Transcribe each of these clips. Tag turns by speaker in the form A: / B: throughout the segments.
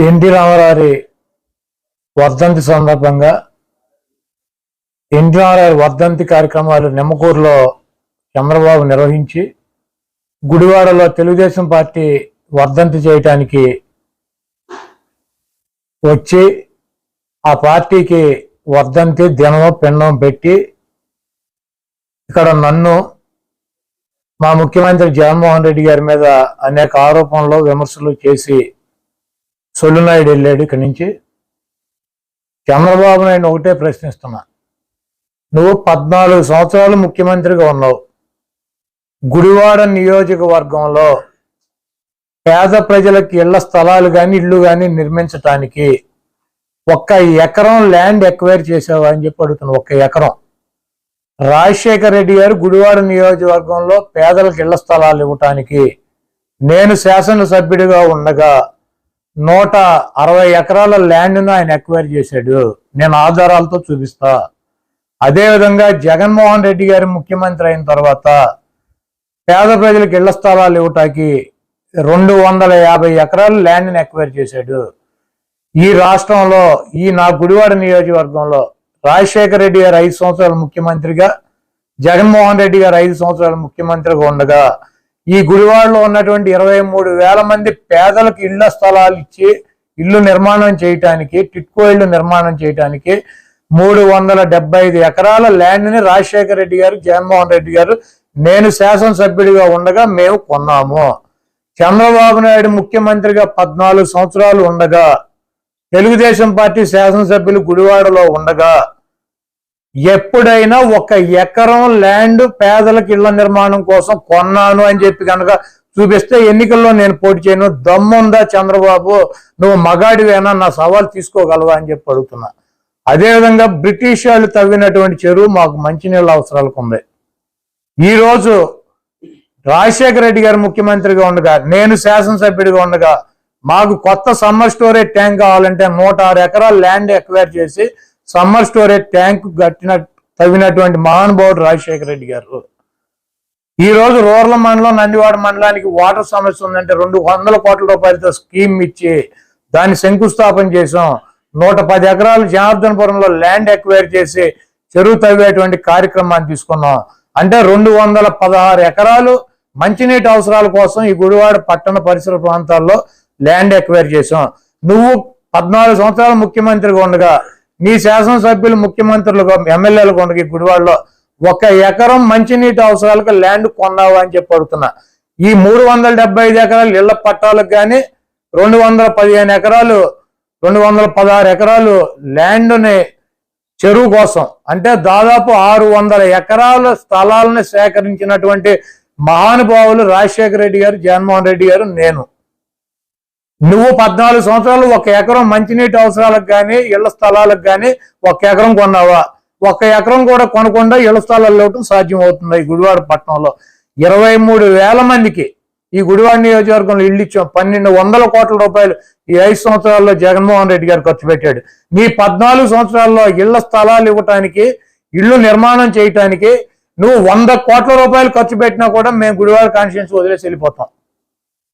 A: NT Ramarao వర్ధంతి సందర్భంగా NT Ramarao వర్ధంతి కార్యక్రమాలు నిమ్మకూరులో చంద్రబాబు నిర్వహించి గుడివాడలో తెలుగుదేశం పార్టీ వర్ధంతి చేయటానికి వచ్చి ఆ పార్టీకి వర్ధంతి దినం పిండం పెట్టి ఇక్కడ నన్ను మా ముఖ్యమంత్రి జగన్మోహన్ రెడ్డి గారి మీద అనేక ఆరోపణలు విమర్శలు చేసి సొల్లునాయుడు వెళ్ళాడు ఇక్కడి నుంచి చంద్రబాబు నాయుడు ఒకటే ప్రశ్నిస్తున్నా. నువ్వు పద్నాలుగు సంవత్సరాలు ముఖ్యమంత్రిగా ఉన్నావు. గుడివాడ నియోజకవర్గంలో పేద ప్రజలకు ఇళ్ళ స్థలాలు కానీ ఇళ్ళు కానీ నిర్మించటానికి ఒక్క ఎకరం ల్యాండ్ ఎక్వైర్ చేసావా అని చెప్పి అడుగుతున్నా ఒక్క ఎకరం. రాజశేఖర రెడ్డి గారు గుడివాడ నియోజకవర్గంలో పేదలకు ఇళ్ళ స్థలాలు ఇవ్వటానికి నేను శాసనసభ్యుడిగా ఉండగా నూట అరవై ఎకరాల ల్యాండ్ను ఆయన ఎక్వైర్ చేశాడు. నేను ఆధారాలతో చూపిస్తా. అదేవిధంగా జగన్మోహన్ రెడ్డి గారు ముఖ్యమంత్రి అయిన తర్వాత పేద ప్రజలకు ఇళ్ళ స్థలాలు ఇవ్వటానికి రెండు వందల యాభై ఎకరాల ల్యాండ్ని ఎక్వైర్ చేశాడు. ఈ రాష్ట్రంలో ఈ నా గుడివాడ నియోజకవర్గంలో రాజశేఖర రెడ్డి గారు ఐదు సంవత్సరాలు ముఖ్యమంత్రిగా జగన్మోహన్ రెడ్డి గారు ఐదు సంవత్సరాలు ముఖ్యమంత్రిగా ఉండగా ఈ గుడివాడలో ఉన్నటువంటి ఇరవై మూడు వేల మంది పేదలకు ఇళ్ళ స్థలాలు ఇచ్చి ఇల్లు నిర్మాణం చేయటానికి టిట్కో ఇల్లు నిర్మాణం చేయటానికి మూడు వందల డెబ్బై ఐదు ఎకరాల ల్యాండ్ని రాజశేఖర రెడ్డి గారు జగన్మోహన్ రెడ్డి గారు నేను శాసనసభ్యుడిగా ఉండగా మేము కొన్నాము. చంద్రబాబు నాయుడు ముఖ్యమంత్రిగా పద్నాలుగు సంవత్సరాలు ఉండగా తెలుగుదేశం పార్టీ శాసనసభ్యులు గుడివాడలో ఉండగా ఎప్పుడైనా ఒక ఎకరం ల్యాండ్ పేదలకు ఇళ్ళ నిర్మాణం కోసం కొన్నాను అని చెప్పి కనుక చూపిస్తే ఎన్నికల్లో నేను పోటీ చేయను. దమ్ముందా చంద్రబాబు? నువ్వు మగాడివేనా? నా సవాల్ తీసుకోగలవా అని చెప్పి అడుగుతున్నా. అదేవిధంగా బ్రిటిష్ వాళ్ళు తవ్వినటువంటి చెరువు మాకు మంచినీళ్ళ అవసరాలకు ఉంది. ఈరోజు రాజశేఖర రెడ్డి గారు ముఖ్యమంత్రిగా ఉండగా నేను శాసనసభ్యుడిగా ఉండగా మాకు కొత్త సమ్మర్ స్టోరేజ్ ట్యాంక్ కావాలంటే నూట ఆరు ఎకరాల ల్యాండ్ ఎక్వైర్ చేసి సమ్మర్ స్టోరేజ్ ట్యాంక్ కట్టిన తవ్వినటువంటి మహానుభావుడు రాజశేఖర రెడ్డి గారు. ఈ రోజు రూరల్ మండలం నందివాడ మండలానికి వాటర్ సమస్య ఉందంటే రెండు వందల కోట్ల రూపాయలతో స్కీమ్ ఇచ్చి దాన్ని శంకుస్థాపన చేసాం నూట పది ఎకరాలు జనార్దనపురంలో ల్యాండ్ ఎక్వైర్ చేసి చెరువు తవ్వేటువంటి కార్యక్రమాన్ని తీసుకున్నాం. అంటే రెండు వందల పదహారు ఎకరాలు మంచినీటి అవసరాల కోసం ఈ గుడివాడ పట్టణ పరిసర ప్రాంతాల్లో ల్యాండ్ ఎక్వైర్ చేసాం నువ్వు పద్నాలుగు సంవత్సరాలు ముఖ్యమంత్రిగా ఉండగా మీ శాసనసభ్యులు ముఖ్యమంత్రులుగా ఎమ్మెల్యేలుగా ఉండగా గుడివాడలో ఒక ఎకరం మంచినీటి అవసరాలకు ల్యాండ్ కొన్నావు అని చెప్పి అడుగుతున్నా. ఈ మూడు వందల డెబ్బై ఐదు ఎకరాలు ఇళ్ళ పట్టాలకు కానీ రెండు వందల పదిహేను ఎకరాలు రెండు వందల పదహారు ఎకరాలు ల్యాండ్ని చెరువు కోసం అంటే దాదాపు ఆరు వందల ఎకరాల స్థలాలను సేకరించినటువంటి మహానుభావులు రాజశేఖర రెడ్డి గారు జగన్మోహన్ రెడ్డి గారు నేను. నువ్వు పద్నాలుగు సంవత్సరాలు ఒక ఎకరం మంచినీటి అవసరాలకు కానీ ఇళ్ళ స్థలాలకు కానీ ఒక ఎకరం కొన్నావా? ఒక ఎకరం కూడా కొనకుండా ఇళ్ళ స్థలాలు ఇవ్వటం సాధ్యం అవుతుంది ఈ గుడివాడ పట్టణంలో. ఇరవై మూడు వేల మందికి ఈ గుడివాడ నియోజకవర్గంలో ఇల్లు ఇచ్చాం. పన్నెండు వందల కోట్ల రూపాయలు ఈ ఐదు సంవత్సరాల్లో జగన్మోహన్ రెడ్డి గారు ఖర్చు పెట్టాడు. నీ పద్నాలుగు సంవత్సరాల్లో ఇళ్ళ స్థలాలు ఇవ్వటానికి ఇల్లు నిర్మాణం చేయటానికి నువ్వు వంద కోట్ల రూపాయలు ఖర్చు పెట్టినా కూడా మేము గుడివాడ కాన్స్టిట్యూన్సీ వదిలేసి వెళ్ళిపోతాం.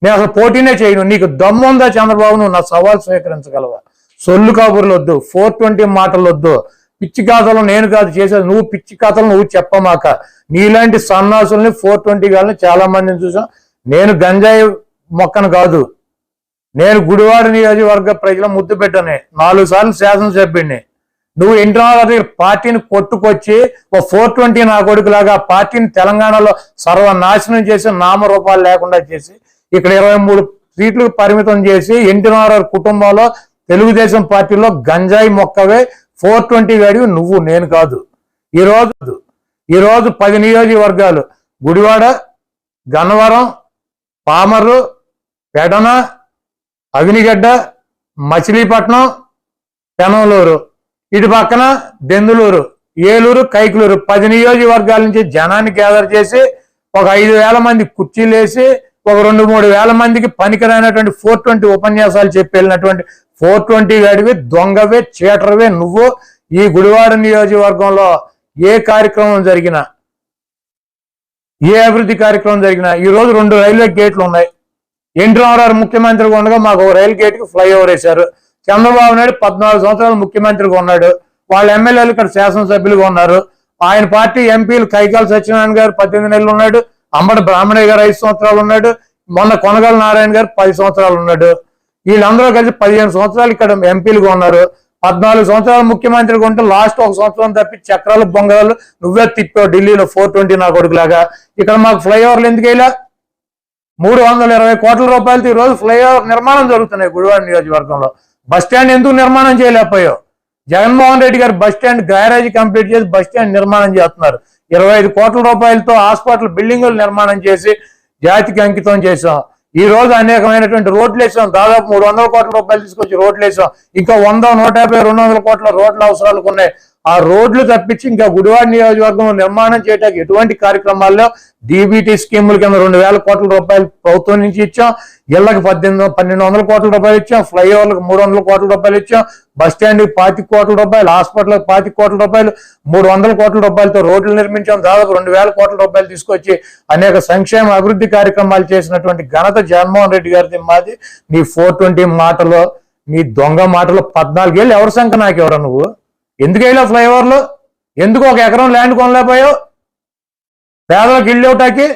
A: నేను అసలు పోటీనే చేయను. నీకు దమ్ము ఉందా చంద్రబాబు? నువ్వు నా సవాల్ స్వీకరించగలవా? సొల్లు కబుర్లు వద్దు. ఫోర్ ట్వంటీ మాటలు వద్దు. పిచ్చి కథలు నేను కాదు చేసేది. నువ్వు పిచ్చి కథలు నువ్వు చెప్పమాక. నీలాంటి సన్నాసుల్ని ఫోర్ ట్వంటీ గాలని చాలా మందిని చూసాం. నేను గంజాయి మొక్కను కాదు. నేను గుడివాడ నియోజకవర్గ ప్రజల ముద్దు పెట్టనే. నాలుగు సార్లు శాసనసభ్యుడిని. నువ్వు ఇంటర్నల్ దగ్గర పార్టీని కొట్టుకొచ్చి ఓ ఫోర్ ట్వంటీ నా కొడుకులాగా పార్టీని తెలంగాణలో సర్వనాశనం చేసి నామరూపాలు లేకుండా చేసి ఇక్కడ ఇరవై మూడు సీట్లు పరిమితం చేసి ఎన్టీఆర్ఆర్ కుటుంబంలో తెలుగుదేశం పార్టీలో గంజాయి మొక్కవే ఫోర్ ట్వంటీ గాడివి నువ్వు నేను కాదు. ఈ రోజు పది నియోజకవర్గాలు. గుడివాడ గన్నవరం పామరు పెడన అవినిగడ్డ మచిలీపట్నం పెనంలూరు ఇటు పక్కన దెందులూరు ఏలూరు కైకులూరు. పది నియోజకవర్గాల నుంచి జనాన్ని గ్యాదర్ చేసి ఒక ఐదు వేల మంది కుర్చీలు వేసి ఒక రెండు మూడు వేల మందికి పనికిరైనటువంటి ఫోర్ ట్వంటీ ఉపన్యాసాలు చెప్పి వెళ్ళినటువంటి ఫోర్ ట్వంటీ గడివి దొంగవే చీటర్వే. నువ్వు ఈ గుడివాడ నియోజకవర్గంలో ఏ కార్యక్రమం జరిగినా ఏ అభివృద్ధి కార్యక్రమం జరిగినా ఈ రోజు రెండు రైల్వే గేట్లు ఉన్నాయి. ఎన్టీ రామారావు ముఖ్యమంత్రిగా ఉండగా మాకు ఒక రైలు గేట్ ఫ్లైఓవర్ వేశారు. చంద్రబాబు నాయుడు పద్నాలుగు సంవత్సరాలు ముఖ్యమంత్రిగా ఉన్నాడు. వాళ్ళ ఎమ్మెల్యేలు ఇక్కడ శాసనసభ్యులుగా ఉన్నారు. ఆయన పార్టీ ఎంపీలు కైకాల సత్యనారాయణ గారు పద్దెనిమిది నెలలు ఉన్నాడు. అంబటి బ్రాహ్మణయ్య గారు ఐదు సంవత్సరాలు ఉన్నాడు మొన్న కొనగల నారాయణ గారు పది సంవత్సరాలు ఉన్నాడు. వీళ్ళందరూ కలిసి పదిహేను సంవత్సరాలు ఇక్కడ ఎంపీలుగా ఉన్నారు. పద్నాలుగు సంవత్సరాలు ముఖ్యమంత్రిగా ఉంటే లాస్ట్ ఒక సంవత్సరం తప్పి చక్రాలు బొంగరాలు నువ్వే తిప్పావు ఢిల్లీలో ఫోర్ ట్వంటీ నా కొడుకులాగా. ఇక్కడ మాకు ఫ్లైఓవర్లు ఎందుకు వెళ్ళా మూడు వందల ఇరవై కోట్ల రూపాయలతో ఈ రోజు ఫ్లైఓవర్ నిర్మాణం జరుగుతున్నాయి గుడివాడ నియోజకవర్గంలో. బస్ స్టాండ్ ఎందుకు నిర్మాణం చేయలేకపోయావు? జగన్మోహన్ రెడ్డి గారు బస్ స్టాండ్ గ్యారేజ్ కంప్లీట్ చేసి బస్ స్టాండ్ నిర్మాణం చేస్తున్నారు. ఇరవై ఐదు కోట్ల రూపాయలతో హాస్పిటల్ బిల్డింగులు నిర్మాణం చేసి జాతికి అంకితం చేశాం. ఈ రోజు అనేకమైనటువంటి రోడ్లు వేసాం. దాదాపు మూడు వందల కోట్ల రూపాయలు తీసుకొచ్చి రోడ్లు వేసాం. ఇంకా వంద నూట యాభై రెండు వందల కోట్ల రోడ్ల అవసరాలు ఉన్నాయి. ఆ రోడ్లు తప్పించి ఇంకా గుడివాడ నియోజకవర్గం నిర్మాణం చేయడానికి ఎటువంటి కార్యక్రమాల్లో డీబీటీ స్కీముల కింద రెండు వేల కోట్ల రూపాయలు ప్రభుత్వం నుంచి ఇచ్చాం. ఇళ్ళకు పద్దెనిమిది పన్నెండు వందల కోట్ల రూపాయలు ఇచ్చాం. ఫ్లైఓవర్లకు మూడు వందల కోట్ల రూపాయలు ఇచ్చాం. బస్ స్టాండ్కి పాతి కోట్ల రూపాయలు హాస్పిటల్కి పాతి కోట్ల రూపాయలు మూడు వందల కోట్ల రూపాయలతో రోడ్లు నిర్మించాం. దాదాపు రెండు వేల కోట్ల రూపాయలు తీసుకొచ్చి అనేక సంక్షేమ అభివృద్ధి కార్యక్రమాలు చేసినటువంటి ఘనత జగన్మోహన్ రెడ్డి గారిది మాది. నీ ఫోర్ ట్వంటీ మాటలో నీ దొంగ మాటలో పద్నాలుగేళ్ళు ఎవరి సంఖ్య నాకు ఎవరు నువ్వు? ఎందుకు వెళ్ళావు ఫ్లైఓవర్లు? ఎందుకు ఒక ఎకరం ల్యాండ్ కొనలేకపోయావు? పేదలకు ఇల్లు ఒకటాకి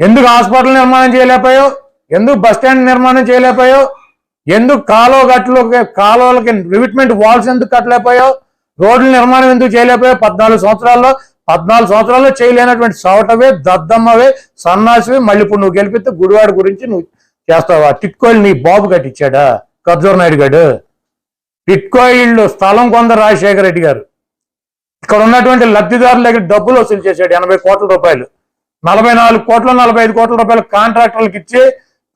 A: ఎందుకు హాస్పిటల్ నిర్మాణం చేయలేకపోయావు? ఎందుకు బస్ స్టాండ్ నిర్మాణం చేయలేకపోయావు? ఎందుకు కాలువ గట్లు కాలువలకి రివిట్మెంట్ వాల్స్ ఎందుకు కట్టలేకపోయావు? రోడ్ల నిర్మాణం ఎందుకు చేయలేకపోయావు? పద్నాలుగు సంవత్సరాల్లో పద్నాలుగు సంవత్సరాల్లో చేయలేనటువంటి సవటవే దద్దమ్మవే సన్నాసివే మళ్ళీ ఇప్పుడు నువ్వు గెలిపితే గుడివాడ గురించి నువ్వు చేస్తావా? టిట్కోలు నీ బాబు కట్టించాడా ఖర్జూర్ నాయుడు గడు. టిట్కో ఇళ్ళు స్థలం కొంద రాజశేఖర రెడ్డి గారు. ఇక్కడ ఉన్నటువంటి లబ్ధిదారుల దగ్గర డబ్బులు వసూలు చేశాడు ఎనభై కోట్ల రూపాయలు. నలభై నాలుగు కోట్ల నలభై ఐదు కోట్ల రూపాయలు కాంట్రాక్టర్లకు ఇచ్చి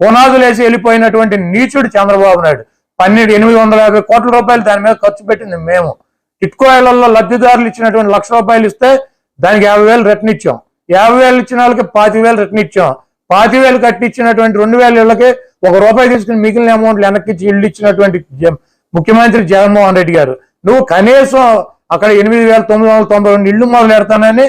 A: పునాదులు వేసి వెళ్ళిపోయినటువంటి నీచుడు చంద్రబాబు నాయుడు. పన్నెండు ఎనిమిది వందల యాభై కోట్ల రూపాయలు దాని మీద ఖర్చు పెట్టింది మేము. టిట్కో లబ్ధిదారులు ఇచ్చినటువంటి లక్ష రూపాయలు ఇస్తే దానికి యాభై వేలు రిటర్న్ ఇచ్చాం. యాభై వేలు ఇచ్చిన వాళ్ళకి పాతి వేలు రిటర్న్ ఇచ్చాం. పాతి వేలు కట్టి ఇచ్చినటువంటి రెండు వేల ఇళ్ళకి ఒక రూపాయి తీసుకుని మిగిలిన అమౌంట్లు వెనక్కి ఇచ్చి ఇల్లు ఇచ్చినటువంటి ముఖ్యమంత్రి జగన్మోహన్ రెడ్డి గారు నువ్వు కనీసం అక్కడ ఎనిమిది వేల తొమ్మిది వందల తొంభై రెండు ఇల్లు మొదలు పెడతానని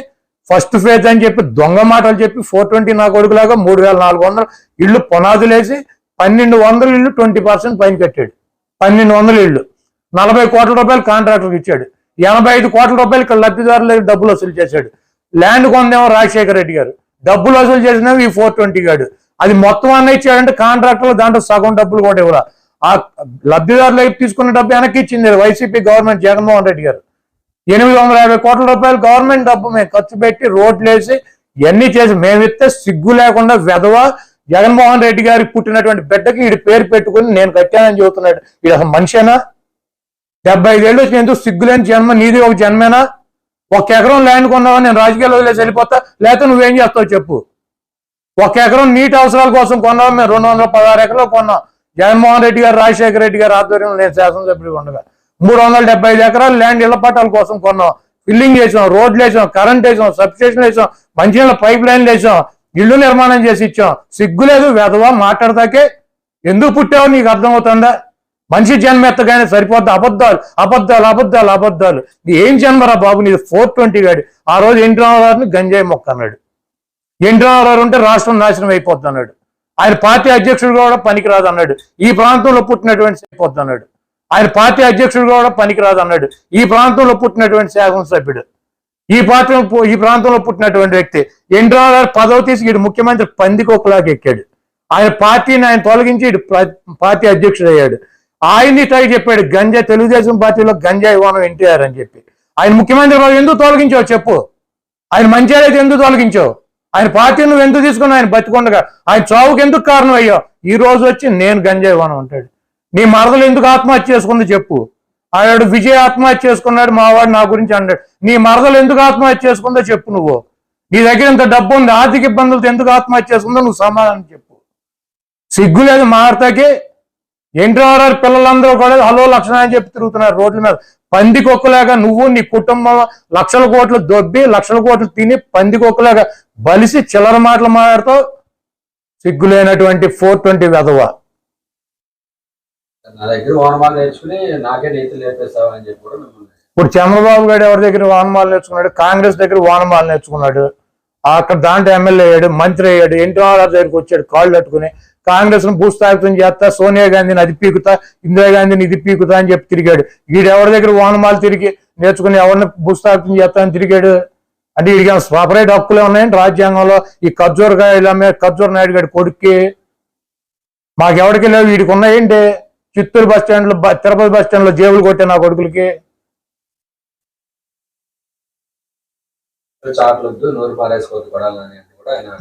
A: ఫస్ట్ ఫేజ్ అని చెప్పి దొంగ మాటలు చెప్పి ఫోర్ ట్వంటీ నా కొడుకులాగా మూడు వేల నాలుగు వందలు ఇల్లు పునాదులేసి పన్నెండు వందల ఇల్లు ట్వంటీ పర్సెంట్ పైన కట్టాడు. పన్నెండు వందల ఇల్లు నలభై కోట్ల రూపాయలు కాంట్రాక్టర్కి ఇచ్చాడు. ఎనభై ఐదు కోట్ల రూపాయలు ఇక్కడ డబ్బులు వసూలు చేశాడు. ల్యాండ్ కొందేమో రాజశేఖర రెడ్డి గారు. డబ్బులు వసూలు చేసినవి ఈ ఫోర్ ట్వంటీ గాడు. అది మొత్తం అన్న ఇచ్చాడంటే కాంట్రాక్టర్లు దాంట్లో సగం డబ్బులు కూడా ఇవ్వరా ఆ లబ్ధిదారుల తీసుకున్న డబ్బు వెనక్కి ఇచ్చింది వైసీపీ గవర్నమెంట్ జగన్మోహన్ రెడ్డి గారు. ఎనిమిది వందల యాభై కోట్ల రూపాయలు గవర్నమెంట్ డబ్బు మేము ఖర్చు పెట్టి రోడ్లు వేసి ఇవన్నీ చేసి మేమిస్తే సిగ్గు లేకుండా వెధవ జగన్మోహన్ రెడ్డి గారికి పుట్టినటువంటి బిడ్డకి వీడి పేరు పెట్టుకుని నేను కట్టానని చెబుతున్నాడు. ఇది అసలు మనిషేనా? డెబ్బై ఐదేళ్ళు వచ్చి ఎందుకు సిగ్గులేని జన్మ? నీది ఒక జన్మేనా? ఒక ఎకరం ల్యాండ్ కొన్నావా? నేను రాజకీయాలు వదిలేసి వెళ్ళిపోతా. లేకపోతే నువ్వేం చేస్తావు చెప్పు. ఒక ఎకరం నీటి అవసరాల కోసం కొన్నావు? మేము రెండు వందల పదహారు ఎకరాలు కొన్నాం. జగన్మోహన్ రెడ్డి గారు రాజశేఖర రెడ్డి గారు ఆధ్వర్యంలో నేను శాసనసభ్యుడిగా ఉండగా మూడు వందల డెబ్బై ఐదు ఎకరాలు ల్యాండ్ ఇళ్ళ పట్టాల కోసం కొన్నాం. ఫిల్లింగ్ చేసాం రోడ్లు వేసాం కరెంట్ వేసాం సబ్స్టేషన్ వేసాం మంచినీళ్ళ పైప్ లైన్లు వేసాం ఇల్లు నిర్మాణం చేసి ఇచ్చాం. సిగ్గులేదు వెధవా మాట్లాడతాకే ఎందుకు పుట్టావు నీకు అర్థమవుతుందా? మనిషి జన్మ ఎత్తగానే సరిపోద్ది? అబద్ధాలు అబద్ధాలు అబద్ధాలు అబద్ధాలు. ఏం జన్మరా బాబు నీది? ఫోర్ ట్వంటీ గాడి. ఆ రోజు ఎన్టీ రామారావుని గంజాయి మొక్క అన్నాడు. ఎన్టీ రామారావు ఉంటే రాష్ట్రం నాశనం అయిపోద్ది అన్నాడు ఆయన పార్టీ అధ్యక్షుడు కూడా పనికిరాదు అన్నాడు. ఈ ప్రాంతంలో పుట్టినటువంటి సరిపోద్దు అన్నాడు. ఆయన పార్టీ అధ్యక్షుడు కూడా పనికిరాదు అన్నాడు. ఈ ప్రాంతంలో పుట్టినటువంటి శాసనసభ్యుడు ఈ పార్టీ ఈ ప్రాంతంలో పుట్టినటువంటి వ్యక్తి. ఎన్టీ గారు పదవి తీసి ఈడు ముఖ్యమంత్రి పందికొక్కలాగా ఎక్కాడు. ఆయన పార్టీని ఆయన తొలగించి ఇటు పార్టీ అధ్యక్షుడు అయ్యాడు ఆయన్ని టై చెప్పాడు గంజా తెలుగుదేశం పార్టీలో గంజా ఇవ్వను ఎన్టీఆర్ అని చెప్పి. ఆయన ముఖ్యమంత్రి ఎందుకు తొలగించావు చెప్పు? ఆయన మంచిర్యాలైతే ఎందుకు తొలగించావు? ఆయన పార్టీ నువ్వు ఎందుకు తీసుకున్నావు? ఆయన బతికొండగా. ఆయన చావుకి ఎందుకు కారణం అయ్యావు ఈ రోజు వచ్చి నేను గంజా ఇవ్వను అంటాడు. నీ మరదలు ఎందుకు ఆత్మహత్య చేసుకుంది చెప్పు. ఆడు విజయ్ ఆత్మహత్య చేసుకున్నాడు మావాడు నా గురించి అన్నాడు. నీ మరదలు ఎందుకు ఆత్మహత్య చేసుకుందో చెప్పు నువ్వు. నీ దగ్గర ఇంత డబ్బు ఉంది ఆర్థిక ఇబ్బందులతో ఎందుకు ఆత్మహత్య చేసుకుందో నువ్వు సమాధానం చెప్పు. సిగ్గు లేదు మారతాకి. ఎన్టీఆర్ పిల్లలందరూ కూడా హలో లక్షణ అని చెప్పి తిరుగుతున్నారు రోడ్ల మీద. పందికొక్కలాగా నువ్వు నీ కుటుంబం లక్షల కోట్లు దొబ్బి లక్షల కోట్లు తిని పందికొక్కలాగా బలిసి చిల్లర మాటలు మాట్లాడుతూ సిగ్గులేనటువంటి ఫోర్ ట్వంటీ వెధవ
B: నా దగ్గర ఓనమాలు నేర్చుకుని నాకే నీతులు నేర్పిస్తావు అని చెప్పి కూడా మిమ్మల్ని
A: ఇప్పుడు చంద్రబాబు గారు ఎవరి దగ్గర వానమాలు నేర్చుకున్నాడు? కాంగ్రెస్ దగ్గర వానమాలు నేర్చుకున్నాడు. అక్కడ దాంట్లో ఎమ్మెల్యే అయ్యాడు మంత్రి అయ్యాడు ఎన్టీఆర్ దగ్గరికి వచ్చాడు కాళ్ళు పట్టుకుని కాంగ్రెస్ను భూస్థాపితం చేస్తా సోనియా గాంధీని అది పీకుతా ఇందిరాగాంధీని ఇది పీకుతా అని చెప్పి తిరిగాడు. వీడు ఎవరి దగ్గర వానమాలు తిరిగి నేర్చుకుని ఎవరిని భూస్థాపితం చేస్తా అని తిరిగాడు? అంటే వీడికి సపరేట్ హక్కులే ఉన్నాయండి? రాజ్యాంగంలో ఈ ఖర్జూర్ గారి ఖర్జూర్ నాయుడు గారి కొడుక్కి మాకెవరికి లేవు? వీడికి ఉన్నాయండి చిత్తూరు బస్ స్టాండ్లో తిరుపతి బస్ స్టాండ్లో జేబులు కొట్టే నా కొడుకులకి.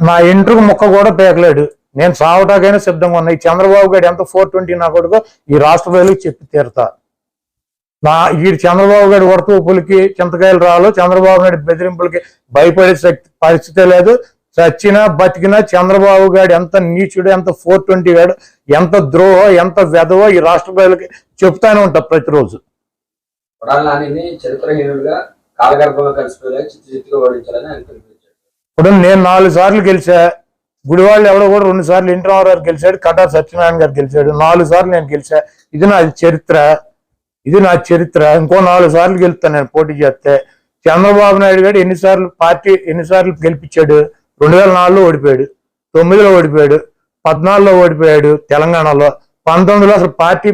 A: నా ఇంటర్కు ముక్క కూడా పేకలేడు. నేను సావటాకైనా సిద్ధంగా ఉన్నా. ఈ చంద్రబాబు గారు ఎంత ఫోర్ ట్వంటీ నా కొడుకు ఈ రాష్ట్ర ప్రజలకు చెప్పి తీరుతా. నా ఈ చంద్రబాబు గారి వరతూపులకి చింతకాయలు రాలు చంద్రబాబు నాయుడు బెదిరింపులకి భయపడే శక్తి పరిస్థితే లేదు. చచ్చినా బతికినా చంద్రబాబు గారు ఎంత నీచుడు ఎంత ఫోర్ ట్వంటీ గాడు ఎంత ద్రోహ ఎంత వెధవో ఈ రాష్ట్ర ప్రజలకి చెప్తానే ఉంటా ప్రతిరోజు. ఇప్పుడు నేను నాలుగు సార్లు గెలిచా. గుడివాళ్ళు ఎవడో కూడా రెండు సార్లు ఇంటర్ గారు గెలిచాడు కటార్ సత్యనారాయణ గారు గెలిచాడు. నాలుగు సార్లు నేను గెలిచా. ఇది నా చరిత్ర. ఇది నా చరిత్ర. ఇంకో నాలుగు సార్లు గెలుస్తాను నేను పోటీ చేస్తే. చంద్రబాబు నాయుడు గారు ఎన్నిసార్లు పార్టీ ఎన్నిసార్లు గెలిపించాడు? రెండు వేల నాలుగులో ఓడిపోయాడు. తొమ్మిదిలో ఓడిపోయాడు. పద్నాలుగులో ఓడిపోయాడు తెలంగాణలో. పంతొమ్మిదిలో అసలు పార్టీ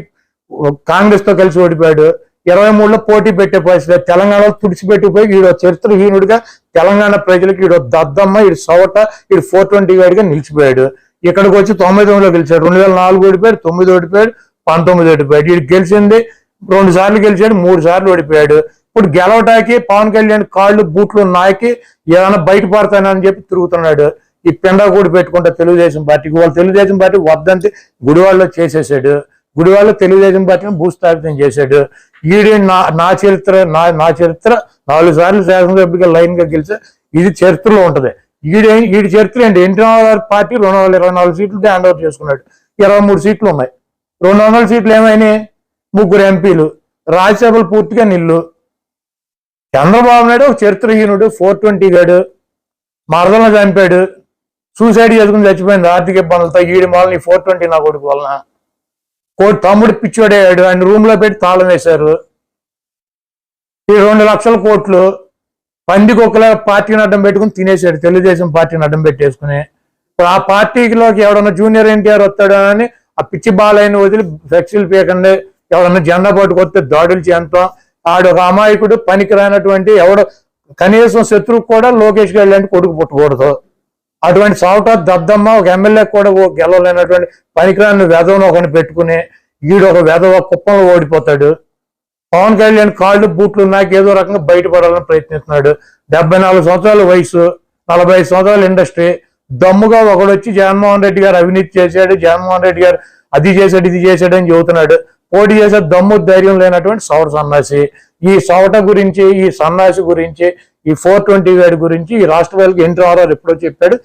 A: కాంగ్రెస్తో కలిసి ఓడిపోయాడు. ఇరవై మూడులో పోటీ పెట్టే పరిస్థితి. తెలంగాణలో తుడిచిపెట్టిపోయి ఈడో చరిత్రహీనుడిగా తెలంగాణ ప్రజలకు ఈడో దద్దమ్మ ఈడు సవట ఈడు ఫోర్ ట్వంటీ వాడిగా నిలిచిపోయాడు. ఇక్కడికి వచ్చి తొంభై తొమ్మిదిలో గెలిచాడు. రెండు వేల నాలుగు ఓడిపోయాడు తొమ్మిది ఓడిపోయాడు పంతొమ్మిది ఓడిపోయాడు. వీడు గెలిచింది రెండు సార్లు గెలిచాడు మూడు సార్లు ఓడిపోయాడు. ఇప్పుడు గెలవటానికి పవన్ కళ్యాణ్ కాళ్ళు బూట్లు నాకి ఏదైనా బయట పడతానని చెప్పి తిరుగుతున్నాడు. ఈ పెండ కూడా పెట్టుకుంటా తెలుగుదేశం పార్టీకి వాళ్ళు తెలుగుదేశం పార్టీ వద్దంతే గుడివాళ్ళలో చేసేసాడు. గుడివాళ్ళలో తెలుగుదేశం పార్టీని భూస్థాపితం చేశాడు. ఈడే నా నా చరిత్ర నా నా చరిత్ర నాలుగు సార్లు శాసనసభ్యుగా లైన్గా గెలిచా ఇది చరిత్రలో ఉంటుంది. ఈడే ఈడి చరిత్ర ఏంటి? ఎన్టీఆర్ పార్టీ రెండు వందల ఇరవై నాలుగు సీట్లు హ్యాండ్ ఓవర్ చేసుకున్నాడు. ఇరవై మూడు సీట్లు ఉన్నాయి. రెండు వందల సీట్లు ఏమైనాయి? ముగ్గురు ఎంపీలు రాజ్యసభలు పూర్తిగా నిల్లు. చంద్రబాబు నాయుడు ఒక చరిత్రహీనుడు ఫోర్ ట్వంటీ గాడు మరదలను చంపాడు. సూసైడ్ చేసుకుని చచ్చిపోయింది. ఆర్థిక ఇబ్బందులతో ఈడి మొదలని ఫోర్ ట్వంటీ నా కొడుకు వలన. కోటి తమ్ముడు పిచ్చోడయ్యాడు ఆయన రూమ్లో పెట్టి తాళం వేశారు. ఈ రెండు లక్షల కోట్లు పందికి ఒకలా పార్టీని అడ్డం పెట్టుకుని తినేశాడు. తెలుగుదేశం పార్టీని అడ్డం పెట్టేసుకుని. ఇప్పుడు ఆ పార్టీలోకి ఎవడన్నా జూనియర్ ఎన్టీఆర్ వస్తాడు అని ఆ పిచ్చి బాలయ్యని వదిలి ఫ్లెక్సీలు పీకండి ఎవరన్నా జెండా పట్టుకొస్తే దాడులు చేయంతాం ఆడు ఒక అమాయకుడు పనికిరానటువంటి ఎవడు కనీసం శత్రువు కూడా లోకేష్ గారు లాంటి కొడుకు పుట్టకూడదు. అటువంటి సావుట దద్దమ్మ ఒక ఎమ్మెల్యే కూడా గెలవలేనటువంటి పనికిరాని వెధవను ఒకని పెట్టుకుని ఈడు ఒక వెధవ కుప్పంలో ఓడిపోతాడు. పవన్ కళ్యాణ్ కాళ్ళు బూట్లు నాకు ఏదో రకంగా బయటపడాలని ప్రయత్నిస్తున్నాడు. డెబ్బై నాలుగు సంవత్సరాల వయసు నలభై సంవత్సరాల ఇండస్ట్రీ. దమ్ముగా ఒకడు వచ్చి జగన్మోహన్ రెడ్డి గారు అవినీతి చేశాడు జగన్మోహన్ రెడ్డి గారు అది చేశాడు ఇది చేశాడు అని చెబుతున్నాడు. పోటీ చేసే దమ్ము ధైర్యం లేనటువంటి సౌర సన్నాసి ఈ సౌట గురించి ఈ సన్నాసి గురించి ఈ ఫోర్ ట్వంటీ గురించి ఈ రాష్ట్ర ప్రజలకు ఎన్టీఆర్ ఎప్పుడో చెప్పాడు.